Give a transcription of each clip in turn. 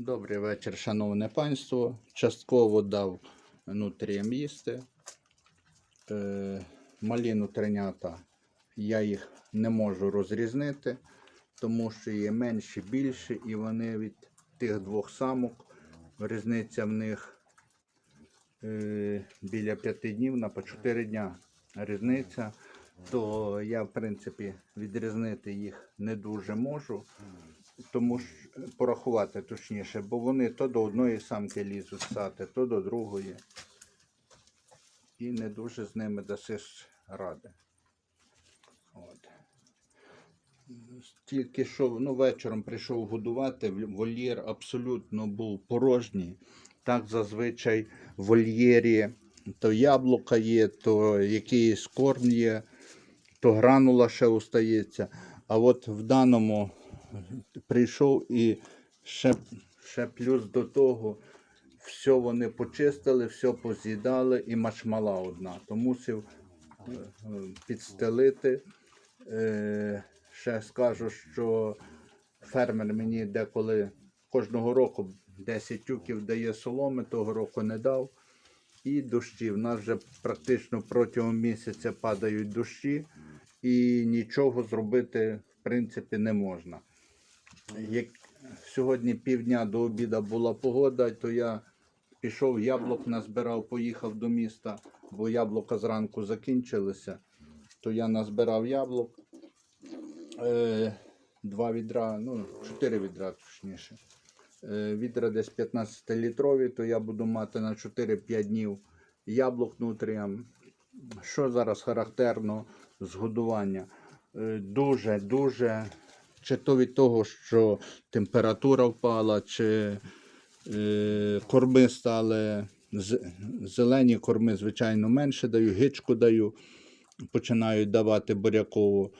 Добрий вечір, шановне панство. Частково дав нутріям їсти. Е, малі нутринята я їх не можу розрізнити, тому що є менші, більші, і вони від тих двох самок. Різниця в них е, біля 5 днів на по 4 дня різниця. То я, в принципі, відрізнити їх не дуже можу тому ж порахувати точніше, бо вони то до одної самки лізуть сати, то до другої. І не дуже з ними дасиш ради. От. Тільки що ну, вечором прийшов годувати, вольєр абсолютно був порожній. Так зазвичай в вольєрі то яблука є, то якийсь корм є, то гранула ще остається. А от в даному прийшов і ще, ще плюс до того, все вони почистили, все поз'їдали і машмала одна. То мусив е, підстелити. Е, Ще скажу, що фермер мені деколи кожного року 10 тюків дає соломи, того року не дав. І дощі. В нас вже практично протягом місяця падають дощі, і нічого зробити в принципі не можна. Як сьогодні півдня до обіду була погода, то я пішов яблук назбирав, поїхав до міста, бо яблука зранку закінчилися. То я назбирав яблук. Е, два відра, ну, чотири відра точніше. Е, відра десь 15-літрові, то я буду мати на 4-5 днів яблук нутріям. Що зараз характерно з годування? Е, Дуже, дуже, чи то від того, що температура впала, чи е, корми стали зелені корми, звичайно, менше даю, гичку даю, починають давати бурякову.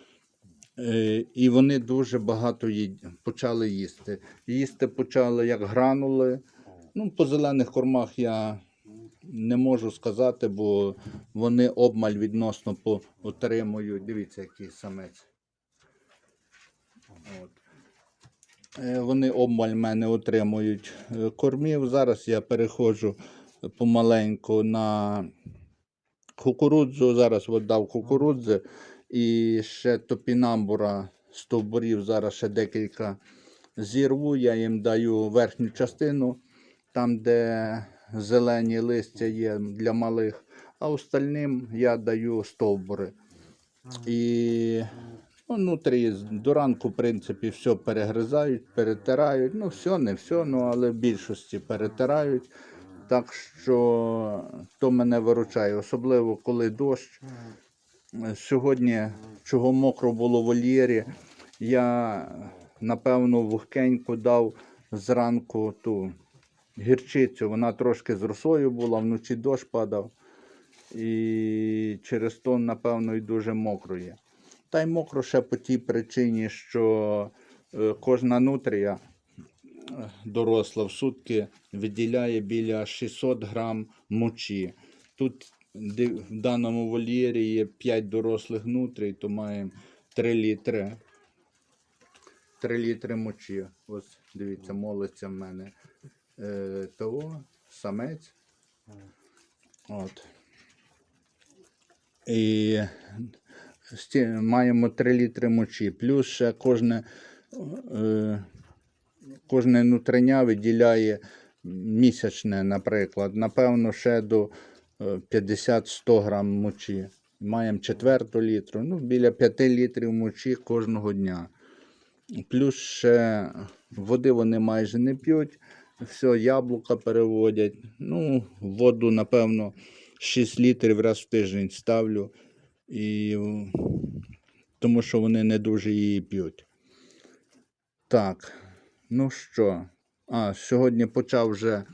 Е, І вони дуже багато їд... почали їсти. Їсти почали як гранули. Ну, по зелених кормах я не можу сказати, бо вони обмаль відносно отримують. Дивіться, який самець. От. Е, Вони обмаль мене отримують е, кормів. Зараз я переходжу помаленьку на кукурудзу. Зараз от дав кукурудзи і ще топінамбура стовбурів. Зараз ще декілька зірву. Я їм даю верхню частину, там, де зелені листя є для малих, а остальним я даю стовбури. І внутрі до ранку, в принципі, все перегризають, перетирають. Ну, все, не все, ну, але в більшості перетирають. Так що то мене виручає, особливо коли дощ. Сьогодні, чого мокро було в вольєрі, я напевно вогкенько дав зранку ту гірчицю. Вона трошки з росою була, вночі дощ падав. І через то, напевно, і дуже мокро є. Та й мокро ще по тій причині, що е, кожна нутрія е, доросла в сутки виділяє біля 600 грам мочі. Тут в даному вольєрі є 5 дорослих нутрій, то маємо 3 літри. 3 літри мочі. Ось дивіться, молиться в мене е, того, самець. От. І маємо 3 літри мочі. Плюс ще кожне, е, кожне нутриня виділяє місячне, наприклад. Напевно, ще до е, 50-100 грам мочі. Маємо четверту літру, ну, біля 5 літрів мочі кожного дня. Плюс ще води вони майже не п'ють, все, яблука переводять. Ну, воду, напевно, 6 літрів раз в тиждень ставлю, і, тому що вони не дуже її п'ють. Так, ну що, а, сьогодні почав вже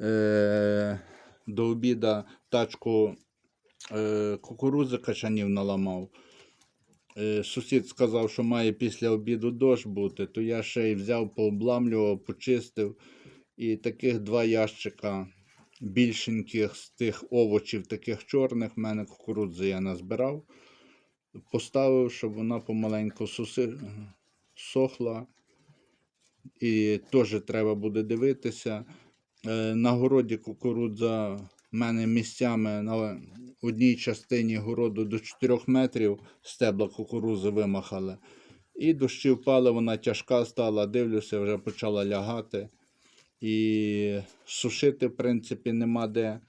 е, до обіда тачку е, кукурудзи качанів наламав. Е, Сусід сказав, що має після обіду дощ бути, то я ще й взяв, пообламлював, почистив. І таких два ящика більшеньких з тих овочів, таких чорних, в мене кукурудзи я назбирав. Поставив, щоб вона помаленьку суси... сохла. І теж треба буде дивитися. Е, На городі кукурудза в мене місцями на одній частині городу до 4 метрів стебла кукурузи вимахали. І дощі впали, вона тяжка стала, дивлюся, вже почала лягати. І сушити, в принципі, нема де.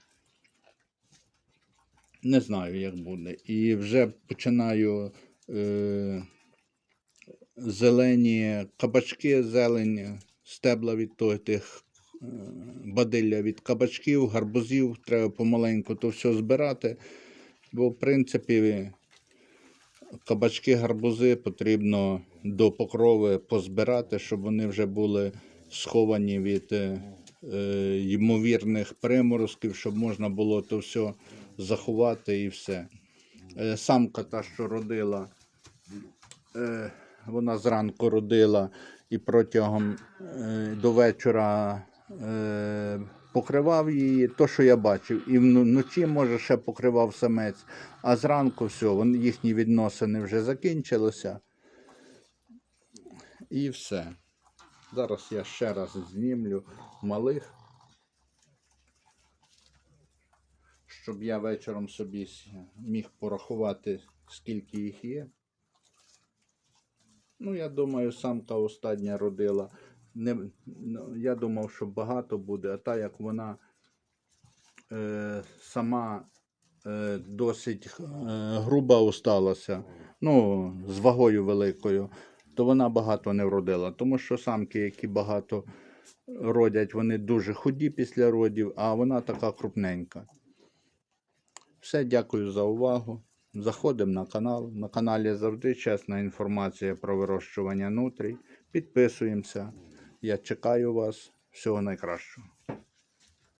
Не знаю, як буде. І вже починаю е, зелені кабачки, зелені, стебла від того, тих е, бадилля від кабачків, гарбузів. Треба помаленьку то все збирати. Бо, в принципі, кабачки, гарбузи потрібно до покрови позбирати, щоб вони вже були сховані від е, е, ймовірних приморозків, щоб можна було то все заховати і все. Е, самка та, що родила, вона зранку родила і протягом до вечора покривав її, то, що я бачив. І вночі, може, ще покривав самець, а зранку все, їхні відносини вже закінчилися. І все. Зараз я ще раз знімлю малих, щоб я вечором собі міг порахувати, скільки їх є. Ну, я думаю, самка остання родила. Не, ну, я думав, що багато буде, а та як вона е, сама е, досить е, груба осталася, ну, з вагою великою, то вона багато не вродила. Тому що самки, які багато родять, вони дуже худі після родів, а вона така крупненька. Все, дякую за увагу. Заходимо на канал. На каналі завжди чесна інформація про вирощування нутрій. Підписуємося. Я чекаю вас. Всього найкращого.